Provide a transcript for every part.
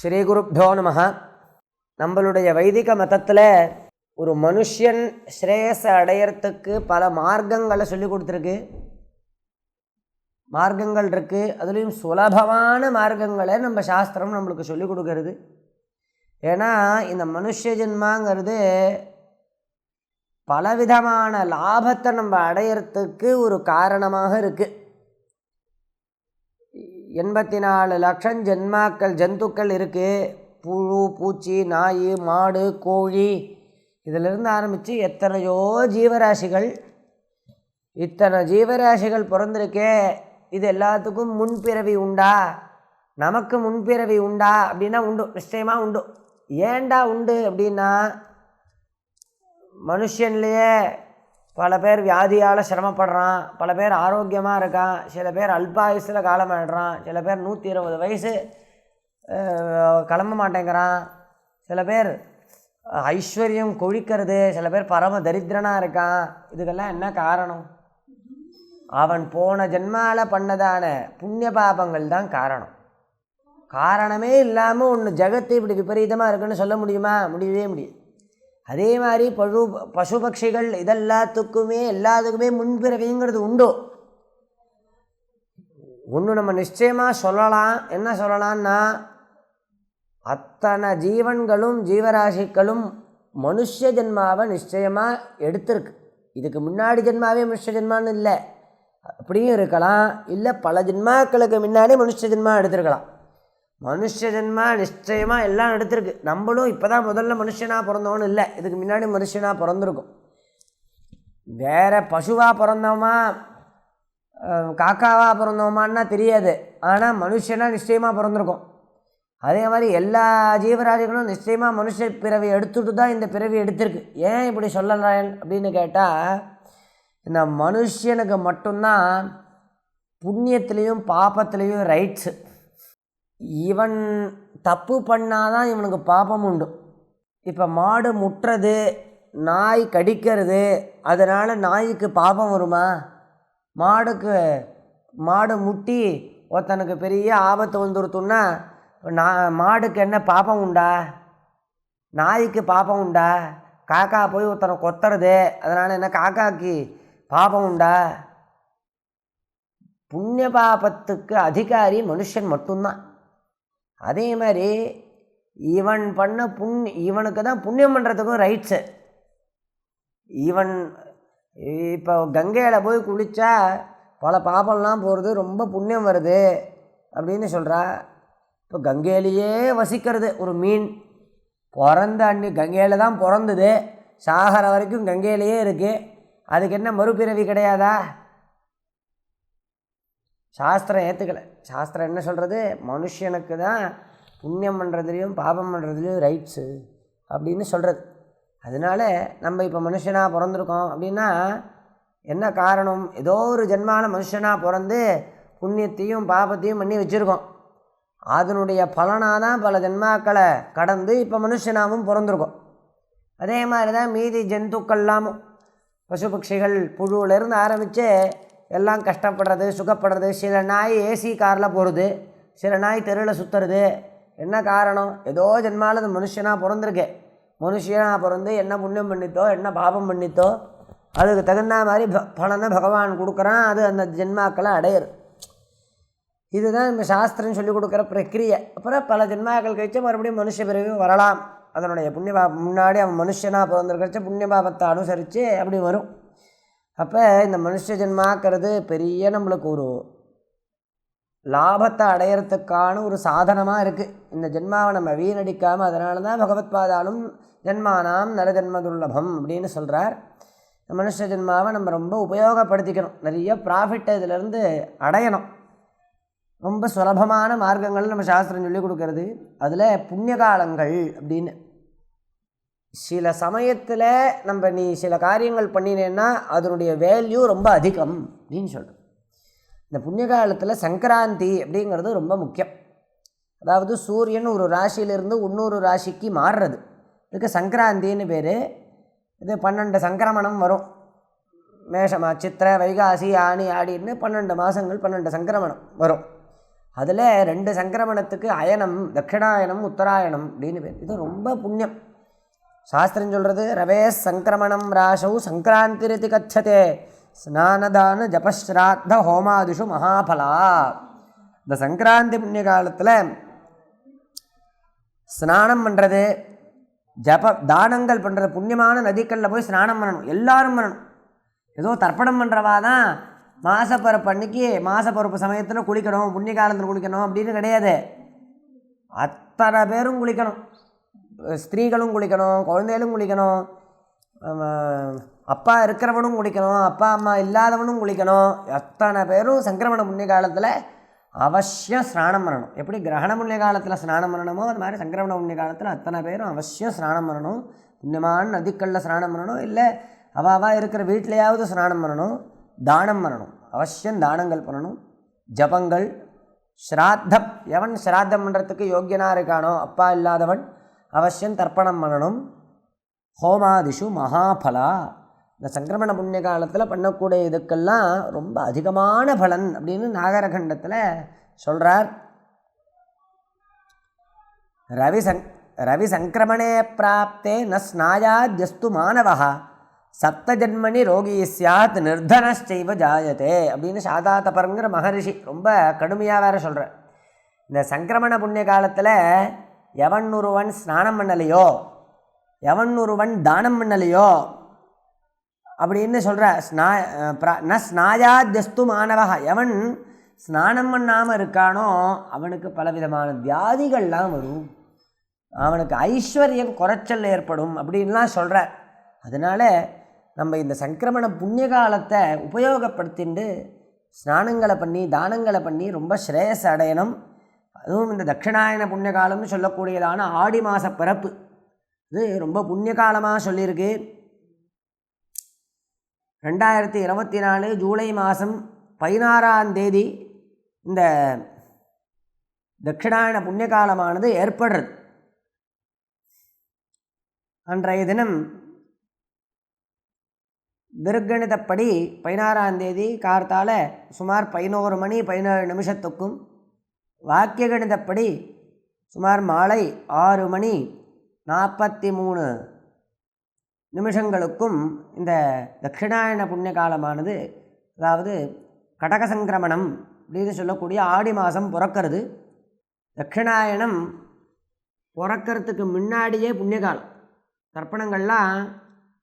ஸ்ரீ ஸ்ரீகுருப்போ நம நம்மளுடைய வைதிக மதத்தில் ஒரு மனுஷன் ஸ்ரேயஸை அடையறதுக்கு பல மார்க்கங்களை சொல்லி கொடுத்துருக்கு. மார்க்கங்கள் இருக்குது அதுலேயும் சுலபமான மார்க்கங்களை நம்ம சாஸ்திரம் நம்மளுக்கு சொல்லி கொடுக்கறது. ஏன்னா இந்த மனுஷ ஜென்மாங்கிறது பலவிதமான லாபத்தை நம்ம அடையிறதுக்கு ஒரு காரணமாக இருக்குது எண்பத்தி நாலு லட்சம் ஜென்மாக்கள் ஜந்துக்கள் இருக்குது புழு பூச்சி நாய் மாடு கோழி. இதிலிருந்து ஆரம்பித்து எத்தனையோ ஜீவராசிகள். இத்தனை ஜீவராசிகள் பிறந்திருக்கே. இது எல்லாத்துக்கும் முன்பிறவி உண்டா? நமக்கு முன்பிறவி உண்டா? அப்படின்னா உண்டு. நிச்சயமாக உண்டு. ஏண்டா உண்டு அப்படின்னா மனுஷன்லேயே பல பேர் வியாதியால் சிரமப்படுறான் பல பேர் ஆரோக்கியமாக இருக்கான் சில பேர் அல்பாயுசில் காலமாயிடுறான் சில பேர் நூற்றி இருபது வயசு கிளம்ப மாட்டேங்கிறான் சில பேர் ஐஸ்வர்யம் கொழிக்கிறது சில பேர் பரம தரித்திரனாக இருக்கான். இதுக்கெல்லாம் என்ன காரணம்? அவன் போன ஜென்மால பண்ணதான புண்ணிய பாபங்கள் தான் காரணம். காரணமே இல்லாமல் ஒன்று ஜெகத்து இப்படி விபரீதமாக இருக்குன்னு சொல்ல முடியுமா? முடியவே முடியும் அதே மாதிரி பழு பசு பட்சிகள் இதெல்லாத்துக்குமே எல்லாத்துக்குமே முன்பிறவிங்கிறது உண்டு. ஒன்று நம்ம நிச்சயமாக சொல்லலாம். என்ன சொல்லலாம்னா அத்தனை ஜீவன்களும் ஜீவராசிகளும் மனுஷ ஜென்மாவை நிச்சயமாக எடுத்திருக்கு. இதுக்கு முன்னாடி ஜென்மாவே மனுஷ ஜென்மான்னு இல்லை. அப்படியும் இருக்கலாம். இல்லை பல ஜென்மாக்களுக்கு முன்னாடி மனுஷ ஜென்மா எடுத்திருக்கலாம். மனுஷ ஜென்மா நிச்சயமாக எல்லாம் எடுத்திருக்கு. நம்மளும் இப்போ தான் முதல்ல மனுஷனாக பிறந்தோன்னு இல்லை. இதுக்கு முன்னாடி மனுஷனாக பிறந்திருக்கும். வேறு பசுவாக பிறந்தோமா காக்காவாக பிறந்தோமான்னா தெரியாது. ஆனால் மனுஷனாக நிச்சயமாக பிறந்திருக்கோம். அதே மாதிரி எல்லா ஜீவராஜிகளும் நிச்சயமாக மனுஷ பிறவி எடுத்துட்டு தான் இந்த பிறவி எடுத்திருக்கு. ஏன் இப்படி சொல்லலாம் அப்படின்னு கேட்டால் இந்த மனுஷனுக்கு மட்டும்தான் புண்ணியத்துலேயும் பாப்பத்துலேயும் ரைட்ஸு இவன் தப்பு பண்ணாதான் இவனுக்கு பாபம் உண்டு. இப்போ மாடு முட்டுறது நாய் கடிக்கிறது அதனால் நாய்க்கு பாபம் வருமா? மாடுக்கு மாடு முட்டி ஒருத்தனுக்கு பெரிய ஆபத்து வந்துருத்துன்னா நான் மாடுக்கு என்ன பாபம் உண்டா? நாய்க்கு பாபம் உண்டா? காக்கா போய் ஒருத்தனை கொத்துறது அதனால் என்ன காக்காக்கு பாபம் உண்டா? புண்ணிய பாபத்துக்கு அதிகாரி மனுஷன் மட்டும்தான். அதே மாதிரி இவன் பண்ண புண் இவனுக்கு தான் புண்ணியம் பண்ணுறதுக்கும் ரைட்ஸு இவன் இப்போ கங்கையில் போய் குளித்தா பல பாபம்லாம் போகிறது ரொம்ப புண்ணியம் வருது அப்படின்னு சொல்கிறா இப்போ கங்கையிலேயே வசிக்கிறது ஒரு மீன். பிறந்த அன்னி கங்கையில் தான் பிறந்தது. சாகர வரைக்கும் கங்கையிலேயே இருக்குது அதுக்கு என்ன மறுபிறவி கிடையாதா? சாஸ்திரம் ஏற்றுக்கலை சாஸ்திரம் என்ன சொல்கிறது மனுஷனுக்கு தான் புண்ணியம் பண்ணுறதுலையும் பாபம் பண்ணுறதுலையும் ரைட்ஸு அப்படின்னு சொல்கிறது அதனால நம்ம இப்போ மனுஷனாக பிறந்திருக்கோம் அப்படின்னா என்ன காரணம்? ஏதோ ஒரு ஜென்மால மனுஷனாக பிறந்து புண்ணியத்தையும் பாபத்தையும் பண்ணி வச்சுருக்கோம். அதனுடைய பலனாக தான் பல ஜென்மாக்களை கடந்து இப்போ மனுஷனாகவும் பிறந்திருக்கோம். அதே மாதிரி தான் மீதி ஜந்துக்கள்லாமும். பசு பட்சிகள் புழுவிலேருந்து ஆரம்பித்து எல்லாம் கஷ்டப்படுறது சுகப்படுறது சில நாய் ஏசி காரில் போகிறது சில நாய் தெருவில் சுற்றுறது என்ன காரணம்? ஏதோ ஜென்மாவில் அது மனுஷனாக பிறந்திருக்கேன் மனுஷனாக பிறந்து என்ன புண்ணியம் பண்ணித்தோ என்ன பாபம் பண்ணித்தோ அதுக்கு தகுந்த மாதிரி ப பலனை பகவான் கொடுக்குறான். அது அந்த ஜென்மாக்களை அடையிறது இதுதான் நம்ம சாஸ்திரம் சொல்லிக் கொடுக்குற பிரக்கிரியை. அப்புறம் பல ஜென்மாக்கள் கழிச்சு மறுபடியும் மனுஷ பிறகு வரலாம். அதனுடைய புண்ணிய பாபம் முன்னாடி அவன் மனுஷனாக பிறந்திருக்கிறச்ச புண்ணிய பாபத்தை அனுசரித்து அப்படி வரும். அப்போ இந்த மனுஷ ஜென்மாக்கிறது பெரிய நம்மளுக்கு ஒரு லாபத்தை அடையிறதுக்கான ஒரு சாதனமாக இருக்குது இந்த ஜென்மாவை நம்ம வீணடிக்காமல் அதனால தான் பகவத் பாதாலும் ஜென்மானாம் நரஜன்மதுர்லபம் அப்படின்னு சொல்கிறார் இந்த மனுஷ ஜென்மாவை நம்ம ரொம்ப உபயோகப்படுத்திக்கணும். நிறைய ப்ராஃபிட்டை இதிலேருந்து அடையணும். ரொம்ப சுலபமான மார்க்கங்கள் நம்ம சாஸ்திரம் சொல்லி கொடுக்கறது. அதில் புண்ணிய காலங்கள் அப்படின்னு சில சமயத்தில் நம்ம நீ சில காரியங்கள் பண்ணினேன்னா அதனுடைய வேல்யூ ரொம்ப அதிகம் அப்படின்னு சொல்கிறோம் இந்த புண்ணிய காலத்தில் சங்கராந்தி அப்படிங்கிறது ரொம்ப முக்கியம். அதாவது சூரியன் ஒரு ராசியிலிருந்து இன்னொரு ராசிக்கு மாறுறது. இதுக்கு சங்கராந்தின்னு பேர். இது பன்னெண்டு சங்கிரமணம் வரும். மேஷமா சித்திரை வைகாசி ஆணி ஆடின்னு பன்னெண்டு மாதங்கள் பன்னெண்டு சங்கிரமணம் வரும். அதில் ரெண்டு சங்கிரமணத்துக்கு அயனம் தட்சிணாயனம் உத்தராயணம் அப்படின்னு பேர். இது ரொம்ப புண்ணியம். சாஸ்திரம் சொல்கிறது ரவே சங்கிரமணம் ராசௌ சங்கராந்திரிதி கச்சதே ஸ்நானதான ஜபஸ்ராத்த ஹோமாதிஷு மகாபலா. இந்த சங்கராந்தி புண்ணிய காலத்தில் ஸ்நானம் பண்ணுறது ஜப தானங்கள் பண்ணுறது புண்ணியமான நதிக்கல்லில் போய் ஸ்நானம் பண்ணணும் எல்லாரும் பண்ணணும். ஏதோ தர்ப்பணம் பண்ணுறவா தான் மாசப்பரப்பு அன்னைக்கு மாசப்பரப்பு சமயத்தில் குளிக்கணும் புண்ணிய காலத்தில் குளிக்கணும் அப்படின்னு கிடையாது. அத்தனை பேரும் குளிக்கணும். ஸ்திரீகளும் குளிக்கணும் குழந்தைகளும் குளிக்கணும் அப்பா இருக்கிறவனும் குளிக்கணும் அப்பா அம்மா இல்லாதவனும் குளிக்கணும். அத்தனை பேரும் சங்கிரமண புண்ணிய காலத்தில் அவசியம் ஸ்நானம் பண்ணணும். எப்படி கிரகண புண்ணிய காலத்தில் ஸ்நானம் பண்ணணுமோ அது மாதிரி சங்கிரமண புண்ணிய காலத்தில் அத்தனை பேரும் அவசியம் ஸ்நானம் பண்ணணும். புண்ணியமான நதிக்கல்ல ஸ்நானம் பண்ணணும். இல்லை அவாவா இருக்கிற வீட்டிலையாவது ஸ்நானம் பண்ணணும். தானம் பண்ணணும். அவசியம் தானங்கள் பண்ணணும். ஜபங்கள் ஸ்ராத்தம். எவன் ஸ்ராத்தம் பண்ணுறதுக்கு யோக்கியனாக இருக்கானோ அப்பா இல்லாதவன் அவசியம் தர்ப்பணம் பண்ணணும் ஹோமாதிஷு மகாபலா இந்த சங்கிரமண புண்ணிய காலத்தில் பண்ணக்கூடிய இதுக்கெல்லாம் ரொம்ப அதிகமான பலன் அப்படின்னு நாகரகண்டத்தில் சொல்கிறார் ரவி சங் ரவி சங்கிரமணே பிராப்தே ந ஸ்நாயாத்யஸ்து மாணவா சப்தஜன்மனி ரோகி சாத் நிர்தனச்சைவ ஜாயதே அப்படின்னு சாதாதபரங்கிற மகரிஷி ரொம்ப கடுமையாக வேற சொல்கிறார் இந்த சங்கிரமண புண்ணிய காலத்தில் எவன் ஒருவன் ஸ்நானம் பண்ணலையோ? எவன் ஒருவன் தானம் பண்ணலையோ? அப்படின்னு சொல்கிற ஸ்நா பிர- ந ஸ்நாயாத்யஸ்து மாணவா எவன் ஸ்நானம் பண்ணாமல் இருக்கானோ அவனுக்கு பலவிதமான வியாதிகள்லாம் வரும். அவனுக்கு ஐஸ்வர்யம் குறைச்சல் ஏற்படும் அப்படின்லாம் சொல்கிறார் அதனால் நம்ம இந்த சங்கிரமண புண்ணிய காலத்தை உபயோகப்படுத்திண்டு ஸ்நானங்களை பண்ணி தானங்களை பண்ணி ரொம்ப ஸ்ரேயஸ் அடையணும். அதுவும் இந்த தட்சிணாயன புண்ணிய காலம்னு சொல்லக்கூடியதான ஆடி மாத பிறப்பு. இது ரொம்ப புண்ணிய காலமாக சொல்லியிருக்கு. ரெண்டாயிரத்தி இருபத்தி நாலு ஜூலை மாதம் பதினாறாம் தேதி இந்த தட்சிணாயன புண்ணிய காலமானது ஏற்படுறது. அன்றைய தினம் திருக்கணிதப்படி பதினாறாம் தேதி கார்த்தால சுமார் பதினோரு மணி பதினேழு நிமிஷத்துக்கும் வாக்கிய கணிதப்படி சுமார் மாலை ஆறு மணி நாற்பத்தி மூணு நிமிஷங்களுக்கும் இந்த தட்சிணாயன புண்ணிய காலமானது அதாவது கடக சங்கிரமணம் அப்படின்னு சொல்லக்கூடிய ஆடி மாதம் பிறக்கிறது. தட்சிணாயனம் பிறக்கிறதுக்கு முன்னாடியே புண்ணிய காலம் தர்ப்பணங்கள்லாம்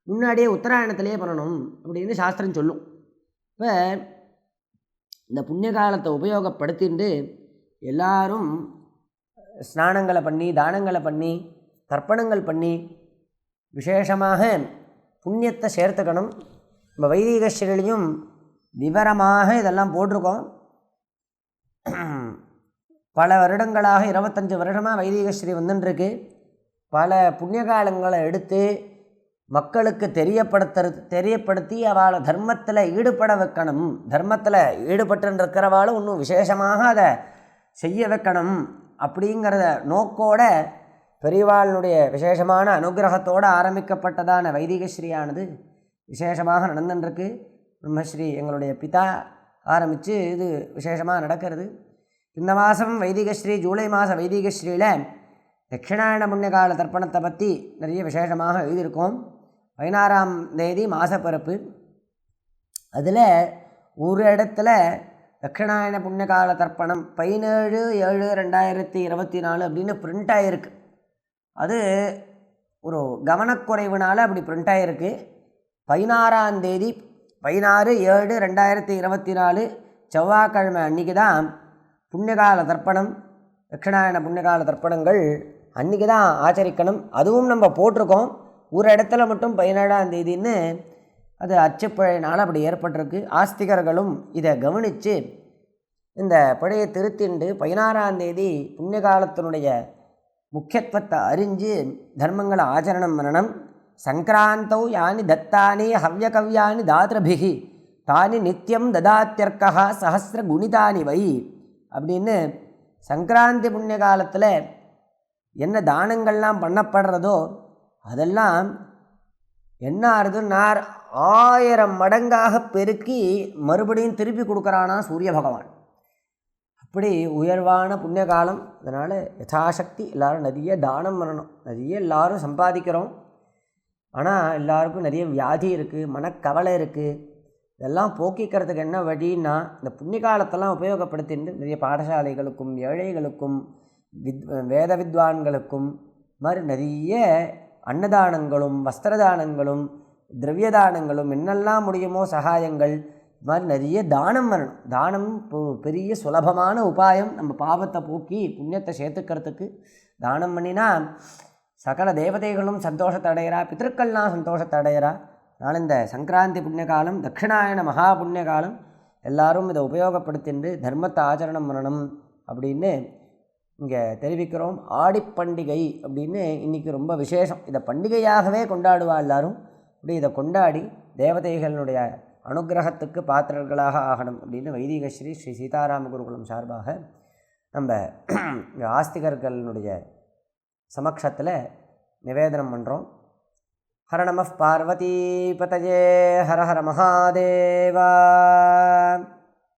முன்னாடியே உத்தராயணத்திலேயே பண்ணணும் அப்படின்னு சாஸ்திரம் சொல்லும். இப்போ இந்த புண்ணிய காலத்தை உபயோகப்படுத்திட்டு எல்லாரும் ஸ்நானங்களை பண்ணி தானங்களை பண்ணி தர்ப்பணங்கள் பண்ணி விசேஷமாக புண்ணியத்தை சேர்த்துக்கணும். நம்ம வைதிக ஸ்ரீலையும் விவரமாக இதெல்லாம் போட்டிருக்கோம். பல வருடங்களாக இருபத்தஞ்சி வருடமாக வைதிக ஸ்ரீ வந்துட்டுருக்கு பல புண்ணிய காலங்களை எடுத்து மக்களுக்கு தெரியப்படுத்துறது தெரியப்படுத்தி அவளை தர்மத்தில் ஈடுபட வைக்கணும். தர்மத்தில் ஈடுபட்டுருக்கிறவாளும் இன்னும் விசேஷமாக அதை செய்ய வைக்கணும் அப்படிங்கிறத நோக்கோட பெரியவாளுடைய விசேஷமான அனுகிரகத்தோடு ஆரம்பிக்கப்பட்டதான வைதிக ஸ்ரீயானது விசேஷமாக நடந்துட்டுருக்கு பிரம்மஸ்ரீ எங்களுடைய பிதா ஆரம்பித்து இது விசேஷமாக நடக்கிறது. இந்த மாதம் வைதிகஸ்ரீ ஜூலை மாத வைதிகஸ்ரீயில் தட்சிணாயண புண்ணியகால தர்ப்பணத்தை பற்றி நிறைய விசேஷமாக எழுதியிருக்கோம். பதினாறாம் தேதி மாசப்பிறப்பு. அதில் ஒரு இடத்துல தட்சிணாயன புண்ணியகால தர்ப்பணம் பதினேழு ஏழு ரெண்டாயிரத்தி இருபத்தி நாலு அப்படின்னு பிரிண்ட் ஆகிருக்கு அது ஒரு கவனக்குறைவுனால அப்படி பிரிண்ட் ஆகிருக்கு பதினாறாம் தேதி பதினாறு ஏழு ரெண்டாயிரத்தி இருபத்தி நாலு செவ்வாய்க்கிழமை அன்றைக்கி தான் புண்ணியகால தர்ப்பணம் தட்சிணாயன புண்ணியகால தர்ப்பணங்கள் அன்றைக்கி தான் ஆச்சரிக்கணும். அதுவும் நம்ம போட்டிருக்கோம். ஒரு இடத்துல மட்டும் பதினேழாம் தேதின்னு அது அச்சப்பிழையினால் அப்படி ஏற்பட்டிருக்கு. ஆஸ்திகர்களும் இதை கவனித்து இந்த பிழையை திருத்திண்டு பதினாறாம் தேதி புண்ணிய காலத்தினுடைய முக்கியத்துவத்தை அறிஞ்சு தர்மங்களை ஆச்சரணம் பண்ணணும். சங்கராந்தௌ யானி தத்தானி ஹவ்யகவ்யானி தாத்ரபிகி தானி நித்தியம் ததாத்தியர்க்கா சஹசிர குணிதானி வை அப்படின்னு சங்கராந்தி புண்ணிய காலத்தில் என்ன தானங்கள்லாம் பண்ணப்படுறதோ அதெல்லாம் என்ன ஆறுதுன்னார் ஆயிரம் மடங்காக பெருக்கி மறுபடியும் திருப்பி கொடுக்குறானா சூரிய பகவான். அப்படி உயர்வான புண்ணிய காலம் அதனால் யதாசக்தி எல்லாரும் நிறைய தானம் பண்ணணும். நிறைய எல்லாரும் சம்பாதிக்கிறோம். ஆனால் எல்லாருக்கும் நிறைய வியாதி இருக்குது மனக்கவலை இருக்குது இதெல்லாம் போக்கிக்கிறதுக்கு என்ன வழின்னா இந்த புண்ணிய காலத்தெல்லாம் உபயோகப்படுத்திட்டு நிறைய பாடசாலைகளுக்கும் ஏழைகளுக்கும் வித் வேத வித்வான்களுக்கும் மாதிரி நிறைய அன்னதானங்களும் வஸ்திரதானங்களும் திரவியதானங்களும் என்னெல்லாம் முடியுமோ சகாயங்கள் இது மாதிரி நிறைய தானம் வரணும். தானம் பெரிய சுலபமான உபாயம். நம்ம பாவத்தை போக்கி புண்ணியத்தை சேர்த்துக்கிறதுக்கு தானம் பண்ணினா சகல தேவதைகளும் சந்தோஷத்தை அடையிறா பித்திருக்கள்லாம் சந்தோஷத்தை அடையிறா. அதனால் இந்த சங்கராந்தி புண்ணிய காலம் தட்சிணாயன மகா புண்ணிய காலம் எல்லாரும் இதை உபயோகப்படுத்திண்டு தர்மத்தை ஆச்சரணம் பண்ணணும் அப்படின்னு இங்கே தெரிவிக்கிறோம் ஆடிப்பண்டிகை அப்படின்னு இன்றைக்கி ரொம்ப விசேஷம். இதை பண்டிகையாகவே கொண்டாடுவா எல்லாரும். இப்படி இதை கொண்டாடி தேவதைகளுடைய அனுக்கிரகத்துக்கு பாத்திரர்களாக ஆகணும் அப்படின்னு வைதிக ஸ்ரீ ஸ்ரீ சீதாராம குருகுலம் சார்பாக நம்ம ஆஸ்திகர்களுடைய சமக்ஷத்தில் நிவேதனம் பண்ணுறோம் ஹர நம பார்வதி பதஜே ஹர ஹர மகாதேவா.